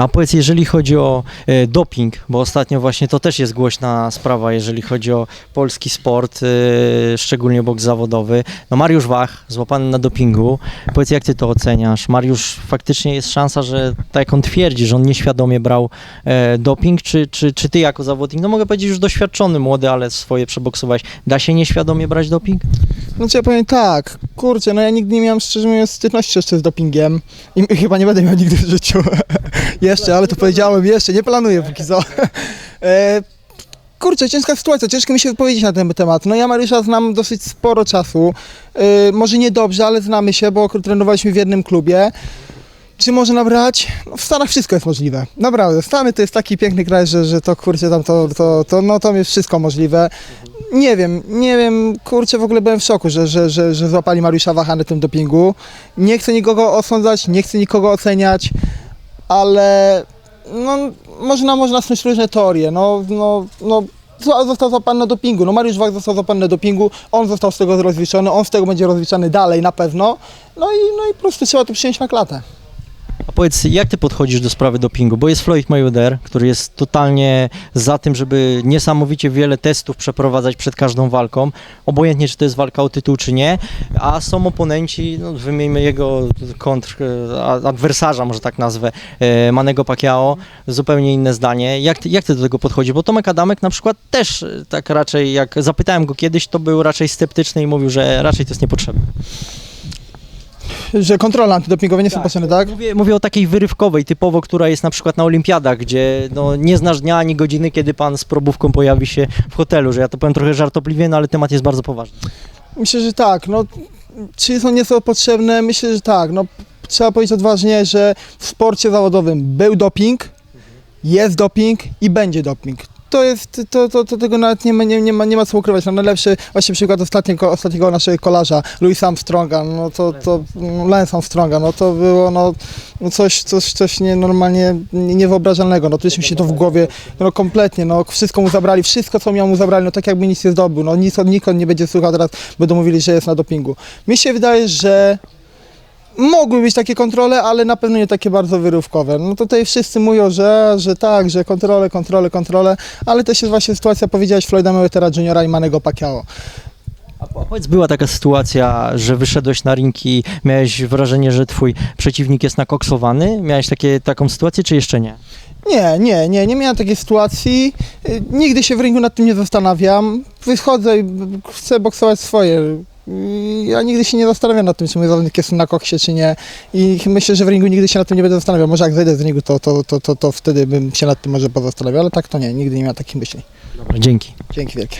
A powiedz, jeżeli chodzi o e, doping, bo ostatnio właśnie to też jest głośna sprawa, jeżeli chodzi o polski sport, e, szczególnie boks zawodowy. No Mariusz Wach złapany na dopingu. Powiedz, jak ty to oceniasz? Mariusz, faktycznie jest szansa, że tak jak on twierdzi, że on nieświadomie brał e, doping, czy, czy, czy ty jako zawodnik, no mogę powiedzieć już doświadczony młody, ale swoje przeboksowałeś, da się nieświadomie brać doping? No co ja powiem tak, kurczę, no ja nigdy nie miałem szczerze mówiąc styczności jeszcze z dopingiem i chyba nie będę miał nigdy w życiu. jeszcze, ale to powiedziałem, jeszcze, nie planuję póki co. e, kurczę, ciężka sytuacja, ciężko mi się wypowiedzieć na ten temat. No ja Mariusza znam dosyć sporo czasu, e, może nie dobrze, ale znamy się, bo trenowaliśmy w jednym klubie. Czy może nabrać? No w Stanach wszystko jest możliwe. Naprawdę, Stany to jest taki piękny kraj, że, że to kurczę tam to, to, to, no tam jest wszystko możliwe. Nie wiem, nie wiem, kurczę, w ogóle byłem w szoku, że, że, że, że złapali Mariusza Wacha na tym dopingu. Nie chcę nikogo osądzać, nie chcę nikogo oceniać, ale no, można, można snuć różne teorie. No, no, no, zo- został złapany na dopingu. No, Mariusz Wach został złapany na dopingu, on został z tego rozliczony, on z tego będzie rozliczany dalej na pewno. No i, no i po prostu trzeba to przyjąć na klatę. Powiedz, jak ty podchodzisz do sprawy dopingu? Bo jest Floyd Mayweather, który jest totalnie za tym, żeby niesamowicie wiele testów przeprowadzać przed każdą walką, obojętnie czy to jest walka o tytuł, czy nie, a są oponenci, no, wymieńmy jego kontr, a- adwersarza, może tak nazwę, e, Manego Pacquiao, zupełnie inne zdanie. Jak ty, jak ty do tego podchodzisz? Bo Tomek Adamek na przykład też e, tak raczej, jak zapytałem go kiedyś, to był raczej sceptyczny i mówił, że raczej to jest niepotrzebne. Że kontrola antydopingowa nie są potrzebne, tak? Mówię, mówię o takiej wyrywkowej, typowo, która jest na przykład na olimpiadach, gdzie no, nie znasz dnia ani godziny, kiedy pan z probówką pojawi się w hotelu, że ja to powiem trochę żartobliwie, no ale temat jest bardzo poważny. Myślę, że tak. No, czy są nie są potrzebne? Myślę, że tak. No, trzeba powiedzieć odważnie, że w sporcie zawodowym był doping, jest doping i będzie doping. To jest, to, to, to tego nawet nie ma, nie, nie, ma, nie ma co ukrywać. No, najlepszy właśnie przykład ostatniego, ostatniego naszego kolarza, Louis Armstronga, no to, to no, Lance Armstronga, no to było no, no coś, coś, coś nienormalnie nie- niewyobrażalnego. No mi się to w głowie, no kompletnie, no wszystko mu zabrali, wszystko co miał mu zabrali, no tak jakby nic nie zdobył. No nic, nikt on nie będzie słuchał teraz, będą mówili, że jest na dopingu. Mi się wydaje, że mogły być takie kontrole, ale na pewno nie takie bardzo wyrywkowe. No tutaj wszyscy mówią, że, że tak, że kontrole, kontrole, kontrole, ale też jest właśnie sytuacja, powiedziałeś, Floyda Mayweathera Juniora i Manego Pacquiao. A po- powiedz, była taka sytuacja, że wyszedłeś na ring i miałeś wrażenie, że twój przeciwnik jest nakoksowany? Miałeś takie, taką sytuację, czy jeszcze nie? Nie, nie, nie, nie miałem takiej sytuacji. Y, Nigdy się w ringu nad tym nie zastanawiam. Wychodzę i chcę boksować swoje. Ja nigdy się nie zastanawiam nad tym, czy mój zawodnik jest na koksie, czy nie. I myślę, że w ringu nigdy się nad tym nie będę zastanawiał. Może jak zejdę z ringu, to, to, to, to, to wtedy bym się nad tym może pozastanawiał, ale tak to nie, nigdy nie miałem takich myśli. Dobra, dzięki. Dzięki wielkie.